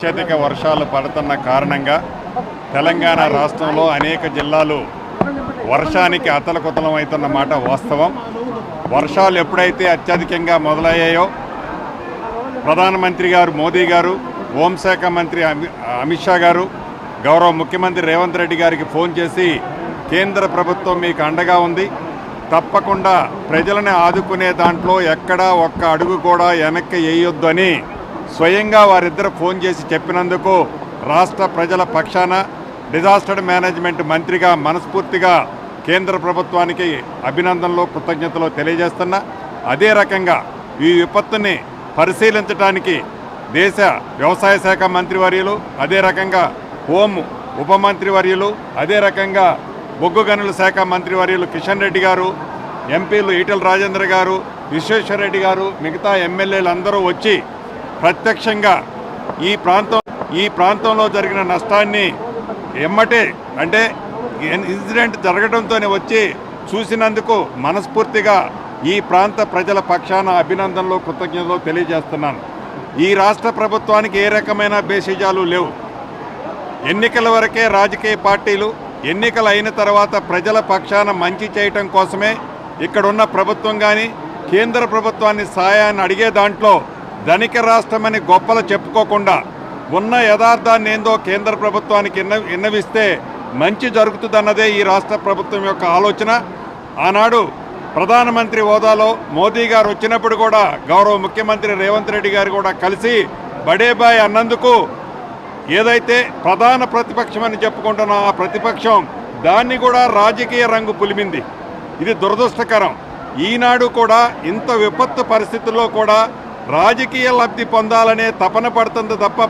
అత్యధిక వర్షాలు పడుతున్న కారణంగా తెలంగాణ రాష్ట్రంలో అనేక జిల్లాలు వర్షానికి అతలకుతలం అవుతున్న మాట వాస్తవం. వర్షాలు ఎప్పుడైతే అత్యధికంగా మొదలయ్యాయో ప్రధానమంత్రి గారు మోదీ గారు హోంశాఖ మంత్రి అమి- అమిత్ షా గారు గౌరవ ముఖ్యమంత్రి రేవంత్ రెడ్డి గారికి ఫోన్ చేసి కేంద్ర ప్రభుత్వం మీకు అండగా ఉంది. తప్పకుండా ప్రజలను ఆదుకునే దాంట్లో ఎక్కడా ఒక్క అడుగు కూడా వెనక్కి వేయొద్దు అని స్వయంగా వారిద్దరు ఫోన్ చేసి చెప్పినందుకు రాష్ట్ర ప్రజల పక్షాన డిజాస్టర్ మేనేజ్మెంట్ మంత్రిగా మనస్ఫూర్తిగా కేంద్ర ప్రభుత్వానికి అభినందనలు కృతజ్ఞతలు తెలియజేస్తున్నా. అదే రకంగా ఈ విపత్తుని పరిశీలించడానికి దేశ వ్యవసాయ శాఖ మంత్రివర్యులు అదే రకంగా హోం ఉప మంత్రివర్యులు అదే రకంగా బొగ్గు గనుల శాఖ మంత్రివర్యులు కిషన్ రెడ్డి గారు ఎంపీలు ఈటల రాజేంద్ర గారు విశ్వేశ్వరరెడ్డి గారు మిగతా ఎమ్మెల్యేలు అందరూ వచ్చి ప్రత్యక్షంగా ఈ ప్రాంతం ఈ ప్రాంతంలో జరిగిన నష్టాన్ని ఎమ్మటే అంటే ఇన్సిడెంట్ జరగడంతోనే వచ్చి చూసినందుకు మనస్ఫూర్తిగా ఈ ప్రాంత ప్రజల పక్షాన అభినందనలు కృతజ్ఞతలు తెలియజేస్తున్నాను. ఈ రాష్ట్ర ప్రభుత్వానికి ఏ రకమైన బేసిజాలు లేవు. ఎన్నికల వరకే రాజకీయ పార్టీలు ఎన్నికలు అయిన తర్వాత ప్రజల పక్షాన మంచి చేయటం కోసమే ఇక్కడున్న ప్రభుత్వం కానీ కేంద్ర ప్రభుత్వాన్ని సాయాన్ని అడిగే దాంట్లో ధనిక రాష్ట్రమని గొప్పలు చెప్పుకోకుండా ఉన్న యథార్థాన్ని ఏందో కేంద్ర ప్రభుత్వానికి విన్నవిస్తే మంచి జరుగుతుందన్నదే ఈ రాష్ట్ర ప్రభుత్వం యొక్క ఆలోచన. ఆనాడు ప్రధానమంత్రి హోదాలో మోదీ గారు వచ్చినప్పుడు కూడా గౌరవ ముఖ్యమంత్రి రేవంత్ రెడ్డి గారు కూడా కలిసి బడేబాయ్ అన్నందుకు ఏదైతే ప్రధాన ప్రతిపక్షం అని చెప్పుకుంటున్న ఆ ప్రతిపక్షం దాన్ని కూడా రాజకీయ రంగు పులిమింది. ఇది దురదృష్టకరం. ఈనాడు కూడా ఇంత విపత్తు పరిస్థితుల్లో కూడా రాజకీయ లబ్ధి పొందాలనే తపన పడుతుంది తప్ప